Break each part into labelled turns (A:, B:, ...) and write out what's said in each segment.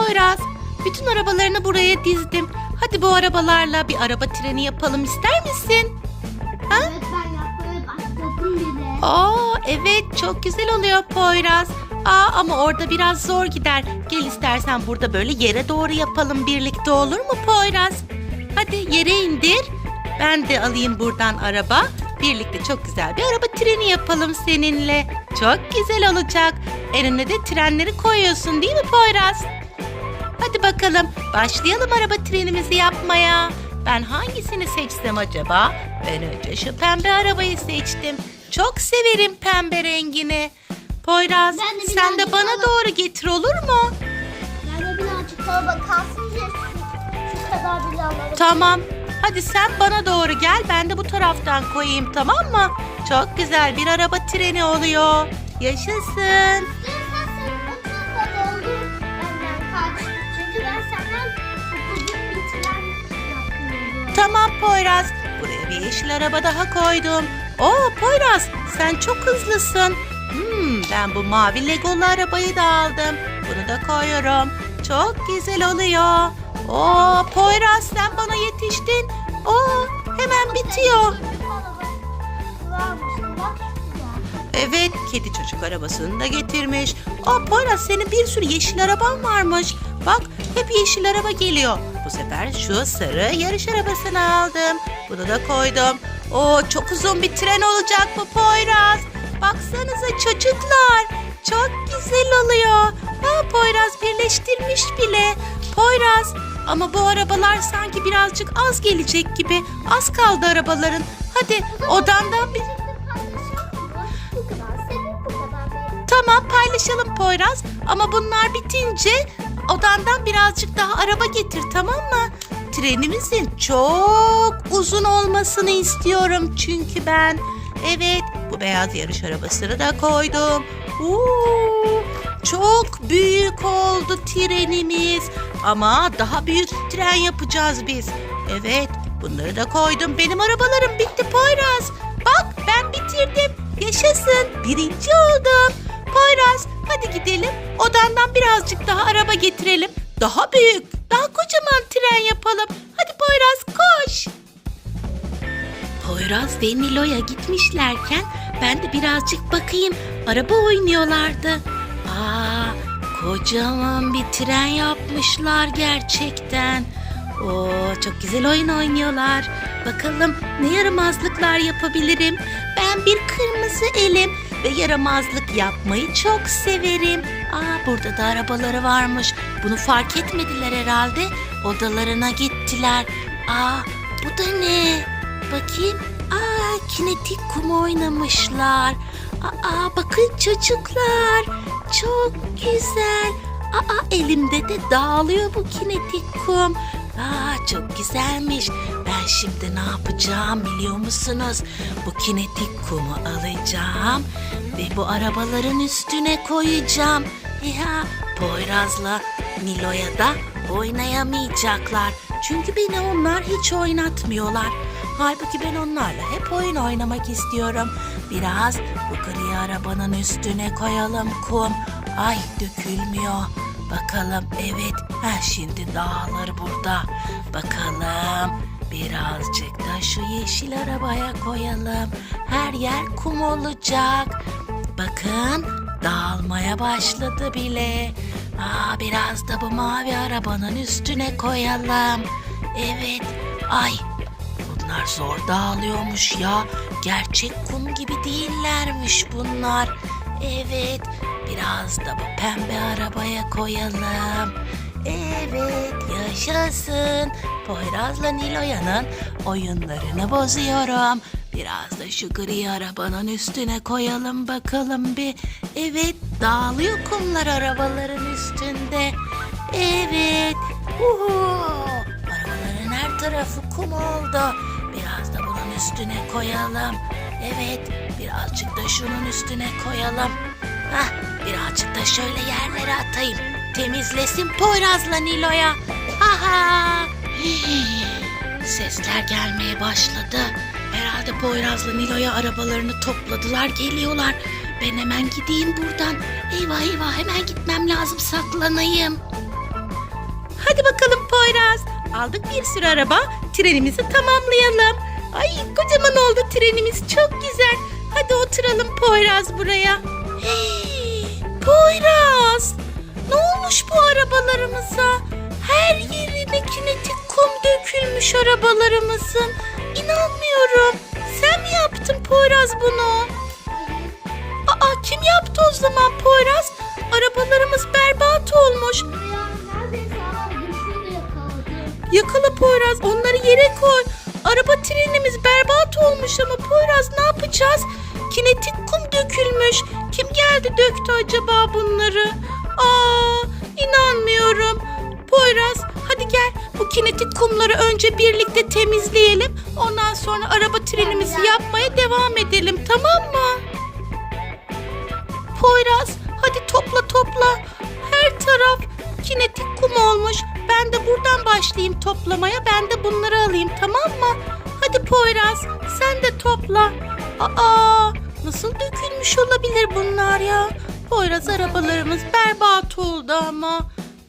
A: Poyraz, bütün arabalarını buraya dizdim. Hadi bu arabalarla bir araba treni yapalım ister misin?
B: Evet ben yapmaya başladım bile.
A: Aa evet çok güzel oluyor Poyraz. Aa ama orada biraz zor gider. Gel istersen burada böyle yere doğru yapalım birlikte olur mu Poyraz? Hadi yere indir. Ben de alayım buradan araba. Birlikte çok güzel bir araba treni yapalım seninle. Çok güzel olacak. Önüne de trenleri koyuyorsun değil mi Poyraz? Hadi bakalım başlayalım araba trenimizi yapmaya. Ben hangisini seçsem acaba? Ben önce şu pembe arabayı seçtim. Çok severim pembe rengini. Poyraz
B: Ben de
A: sen de bana
B: alalım.
A: doğru getir olur mu?
B: Ben de birazcık kalsın diye şu, şu kadar bile alırım.
A: Tamam. Hadi sen bana doğru gel ben de bu taraftan koyayım tamam mı? Çok güzel bir araba treni oluyor. Yaşasın. Tamam Poyraz. Buraya bir yeşil araba daha koydum. Oo Poyraz sen çok hızlısın. Hmm, ben bu mavi legolu arabayı da aldım. Bunu da koyuyorum. Çok güzel oluyor. Oo Poyraz sen bana yetiştin. Oo hemen bitiyor. Evet kedi çocuk arabasını da getirmiş. Aa Poyraz senin bir sürü yeşil araban varmış. Bak hep yeşil araba geliyor. Sefer şu sarı yarış arabasını aldım. Bunu da koydum. Oo çok uzun bir tren olacak bu Poyraz. Baksanıza çocuklar. Çok güzel oluyor. Aa Poyraz birleştirmiş bile. Poyraz ama bu arabalar sanki birazcık az gelecek gibi. Az kaldı arabaların. Hadi odandan bir... Tamam paylaşalım Poyraz ama bunlar bitince odandan birazcık daha araba getir tamam mı? Trenimizin çok uzun olmasını istiyorum çünkü ben. Evet bu beyaz yarış arabasını da koydum. Oo, çok büyük oldu trenimiz ama daha büyük tren yapacağız biz. Evet bunları da koydum. Benim arabalarım bitti Poyraz. Bak ben bitirdim. Yaşasın. Birinci oldum. Poyraz hadi gidelim. Odandan birazcık daha araba getirelim. Daha büyük, daha kocaman tren yapalım. Hadi Poyraz koş. Poyraz ve Nilo'ya gitmişlerken ben de birazcık bakayım. Araba oynuyorlardı. Aa, kocaman bir tren yapmışlar gerçekten. Oo, çok güzel oyun oynuyorlar. Bakalım ne yaramazlıklar yapabilirim. Ben bir kırmızı elim ve yaramazlık yapmayı çok severim. Aa, burada da arabaları varmış. Bunu fark etmediler herhalde. Odalarına gittiler. Aa, bu da ne? Bakayım. Aa, kinetik kum oynamışlar. Aa, bakın çocuklar. Çok güzel. Aa, elimde de dağılıyor bu kinetik kum. Aa, çok güzelmiş. Ben şimdi ne yapacağım biliyor musunuz? Bu kinetik kumu alacağım ve bu arabaların üstüne koyacağım. Ya Poyraz'la Nilo'ya da oynayamayacaklar. Çünkü beni onlar hiç oynatmıyorlar. Halbuki ben onlarla hep oyun oynamak istiyorum. Biraz bu gri arabanın üstüne koyalım kum. Ay dökülmüyor. Bakalım evet. Ha şimdi dağılır burada. Bakalım birazcık da şu yeşil arabaya koyalım. Her yer kum olacak. Bakın dağılmaya başladı bile. Aa, biraz da bu mavi arabanın üstüne koyalım. Evet. Ay Bunlar zor dağılıyormuş ya. Gerçek kum gibi değillermiş bunlar. Evet, biraz da bu pembe arabaya koyalım. Evet, yaşasın. Poyraz'la Nilo'yanın oyunlarını bozuyorum. Biraz da şu gri arabanın üstüne koyalım bakalım bir. Evet, dağılıyor kumlar arabaların üstünde. Evet. Uhu. Arabaların her tarafı kum oldu. Biraz da bunun üstüne koyalım. Evet, birazcık da şunun üstüne koyalım. Hah, birazcık da şöyle yerlere atayım. Temizlesin Poyraz'la Nilo'ya. Hii, Sesler gelmeye başladı. Herhalde Poyraz'la Nilo'ya arabalarını topladılar, geliyorlar. Ben hemen gideyim buradan. Eyvah eyvah hemen gitmem lazım saklanayım. Hadi bakalım Poyraz. Aldık bir sürü araba. Trenimizi tamamlayalım. Ay kocaman oldu trenimiz. Çok güzel. Hadi oturalım Poyraz buraya. Hey, Poyraz. Ne olmuş bu arabalarımıza? Her yerine kinetik kum dökülmüş arabalarımızın. İnanmıyorum. Sen mi yaptın Poyraz bunu? Aa kim yaptı o zaman Poyraz? Arabalarımız berbat olmuş. Yakala Poyraz onları yere koy. Araba trenimiz berbat olmuş ama Poyraz ne yapacağız? Kinetik kum dökülmüş. Kim geldi döktü acaba bunları? Aa inanmıyorum. Poyraz hadi gel bu kinetik kumları önce birlikte temizleyelim. Ondan sonra araba trenimizi yapmaya devam edelim tamam mı? Poyraz hadi topla topla. Her taraf kinetik kum olmuş. Ben de buradan başlayayım toplamaya. Ben de bunları alayım tamam mı? Hadi Poyraz sen de topla. Aa nasıl dökülmüş olabilir bunlar ya? Poyraz arabalarımız berbat oldu ama.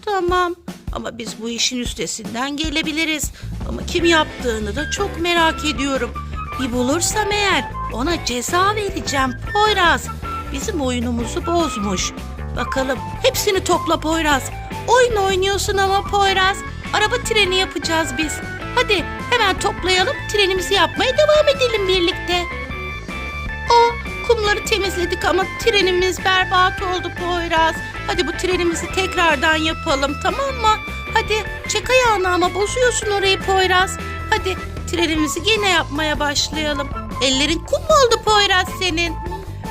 A: Tamam ama biz bu işin üstesinden gelebiliriz. Ama kim yaptığını da çok merak ediyorum. Bir bulursam eğer ona ceza vereceğim Poyraz. Bizim oyunumuzu bozmuş. Bakalım hepsini topla Poyraz. Oyun oynuyorsun ama Poyraz. Araba treni yapacağız biz. Hadi hemen toplayalım trenimizi yapmaya devam edelim birlikte. O kumları temizledik ama trenimiz berbat oldu Poyraz. Hadi bu trenimizi tekrardan yapalım tamam mı? Hadi çek ayağını ama bozuyorsun orayı Poyraz. Hadi trenimizi gene yapmaya başlayalım. Ellerin kum oldu Poyraz senin?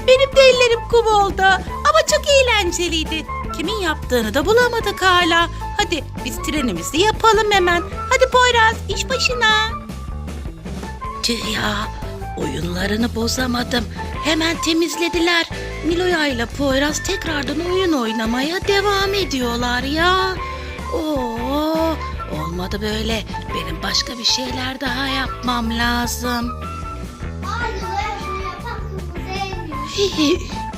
A: Benim de ellerim kum oldu ama çok eğlenceliydi. Kimin yaptığını da bulamadık hala. Hadi biz trenimizi yapalım hemen. Hadi Poyraz iş başına. Tüh ya oyunlarını bozamadım. Hemen temizlediler. Niloya ile Poyraz tekrardan oyun oynamaya devam ediyorlar ya. Oo, olmadı böyle. Benim başka bir şeyler daha yapmam lazım.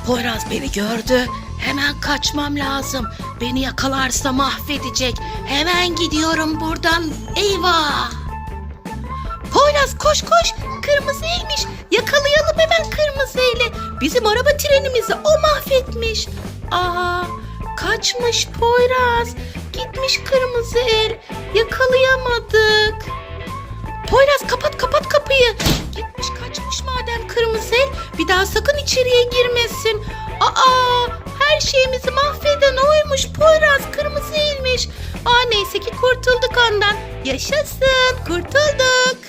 A: Poyraz beni gördü. Hemen kaçmam lazım. Beni yakalarsa mahvedecek. Hemen gidiyorum buradan. Eyvah! Poyraz koş koş. Kırmızı elmiş. Yakalayalım hemen kırmızı. Bizim araba trenimizi o mahvetmiş. Aa, kaçmış Poyraz. Gitmiş kırmızı el. Yakalayamadık. Poyraz kapat kapat kapıyı. Gitmiş kaçmış madem kırmızı el. Bir daha sakın içeriye girmesin. Aa her şeyimizi mahveden oymuş Poyraz kırmızı elmiş. Aa neyse ki kurtulduk ondan. Yaşasın kurtulduk.